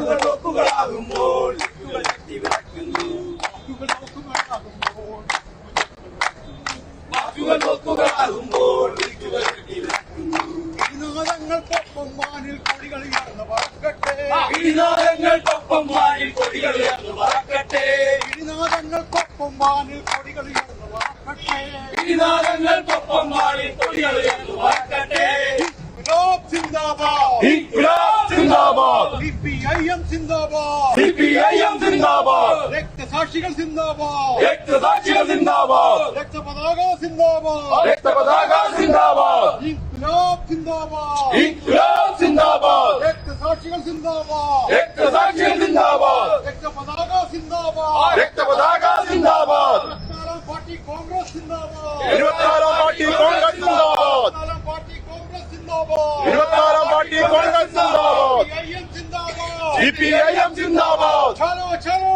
വാക്കുകൾ നോക്കുകളാകുമ്പോൾ ലിക്കുകൾ തട്ടിവിറയ്ക്കുന്നു വാക്കുകൾ നോക്കുകളാകുമ്പോൾ ലിക്കുകൾ തട്ടിവിറയ്ക്കുന്നു വിനോദങ്ങൾക്കൊപ്പം മാനിൽ കൊടികൾ ഉയർന്ന് പറക്കട്ടെ വിനോദങ്ങൾക്കൊപ്പം മാനിൽ കൊടികൾ ഉയർന്നു പറക്കട്ടെ വിനോദങ്ങൾക്കൊപ്പം മാനിൽ കൊടികൾ ഉയർന്ന് പറക്കട്ടെ വിനോദങ്ങൾക്കൊപ്പം മാനിൽ കൊടികൾ ഉയർന്നു പറക്കട്ടെ ഗുലാബ് സിന്ദാബാദ് സിന്ദാബാദ് സിപിഐഎം സിന്ദാബാദ്. സിപിഐഎം സിന്ദാബാദ്. രക്തസാക്ഷികൾ സിന്ദാബാദ്. രക്തസാക്ഷികൾ സിന്ദാബാദ്. രക്തപതാക സിന്ദാബാദ്. രക്തപതാക സിന്ദാബാദ്. ഇൻക്ലാബ് സിന്ദാബാദ്. ഇൻക്ലാബ് സിന്ദാബാദ്. രക്തസാക്ഷികൾ സിന്ദാബാദ്. രക്തസാക്ഷികൾ സിന്ദാബാദ്. രക്തപതാക സിന്ദാബാദ്. രക്തപതാക സിന്ദാബാദ്. ഇരുപത്തിനാലാം പാർട്ടി കോൺഗ്രസ് സിന്ദാബാദ്. ഇരുപത്തിനാലാം പാർട്ടി കോൺഗ്രസ് സിന്ദാബാദ്. ഇരുപത്തിനാലാം പാർട്ടി കോൺഗ്രസ് സിന്ദാബാദ്. ഇരുപത്തിനാലാം പാർട്ടി കോൺഗ്രസ് സിന്ദാബാദ് സിപിഐഎം സിന്ദാബാദ് जिंदाबाद चलो ചലോ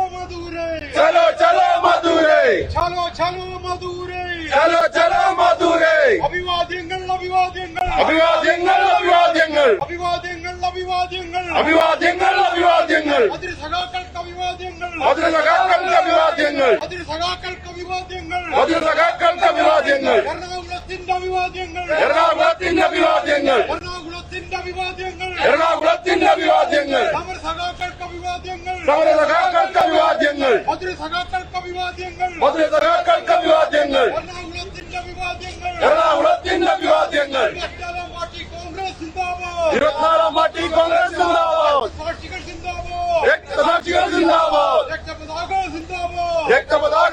ചലോ चलो ചലോ ചലോ चलो ചലോ ചലോ चलो ചലോ മധുരൈ. അഭിവാദ്യങ്ങൾ അഭിവാദ്യങ്ങൾ. അഭിവാദ്യങ്ങൾ അഭിവാദ്യങ്ങൾ. അഭിവാദ്യങ്ങൾ അഭിവാദ്യങ്ങൾ. അഭിവാദ്യങ്ങൾ അഭിവാദ്യങ്ങൾ. അതിന് സഖാക്കൾക്ക് അഭിവാദ്യങ്ങൾ. അതിന് സഖാക്കൾക്ക് അഭിവാദ്യങ്ങൾ. അതിന് സഖാക്കൾക്ക് അഭിവാദ്യങ്ങൾ. അതിന് സഖാക്കൾക്ക് അഭിവാദ്യങ്ങൾ. എറണാകുളത്തിന്റെ അഭിവാദ്യങ്ങൾ. എറണാകുളത്തിന്റെ അഭിവാദ്യങ്ങൾ. എറണാകുളത്തിന്റെ അഭിവാദ്യങ്ങൾ. എറണാകുളത്തിന്റെ അഭിവാദ്യങ്ങൾ. സമര സഖാക്കൾക്ക് വിവാദ്യങ്ങൾ സമര സഖാക്കൾക്ക് വിവാദ്യങ്ങൾ മധുര സഖാക്കൾക്ക് വിവാദ്യങ്ങൾ മധുര സഖാക്കൾക്ക് വിവാദ്യങ്ങൾ എറണാകുളത്തിന്റെ വിവാദ്യങ്ങൾ എറണാകുളത്തിന്റെ വിവാദ്യങ്ങൾ ഇരുപത്തിനാലാം പാർട്ടി കോൺഗ്രസ് സിന്ദാബാദ് ഇരുപത്തിനാലാം പാർട്ടി കോൺഗ്രസ് സിന്ദാബാദ് സാക്ഷികൾ സിന്ദാബാദ് രക്തസാക്ഷികൾ സിന്ദാബാദ് രക്തപതാക സിന്ദാബാദ് രക്തപതാക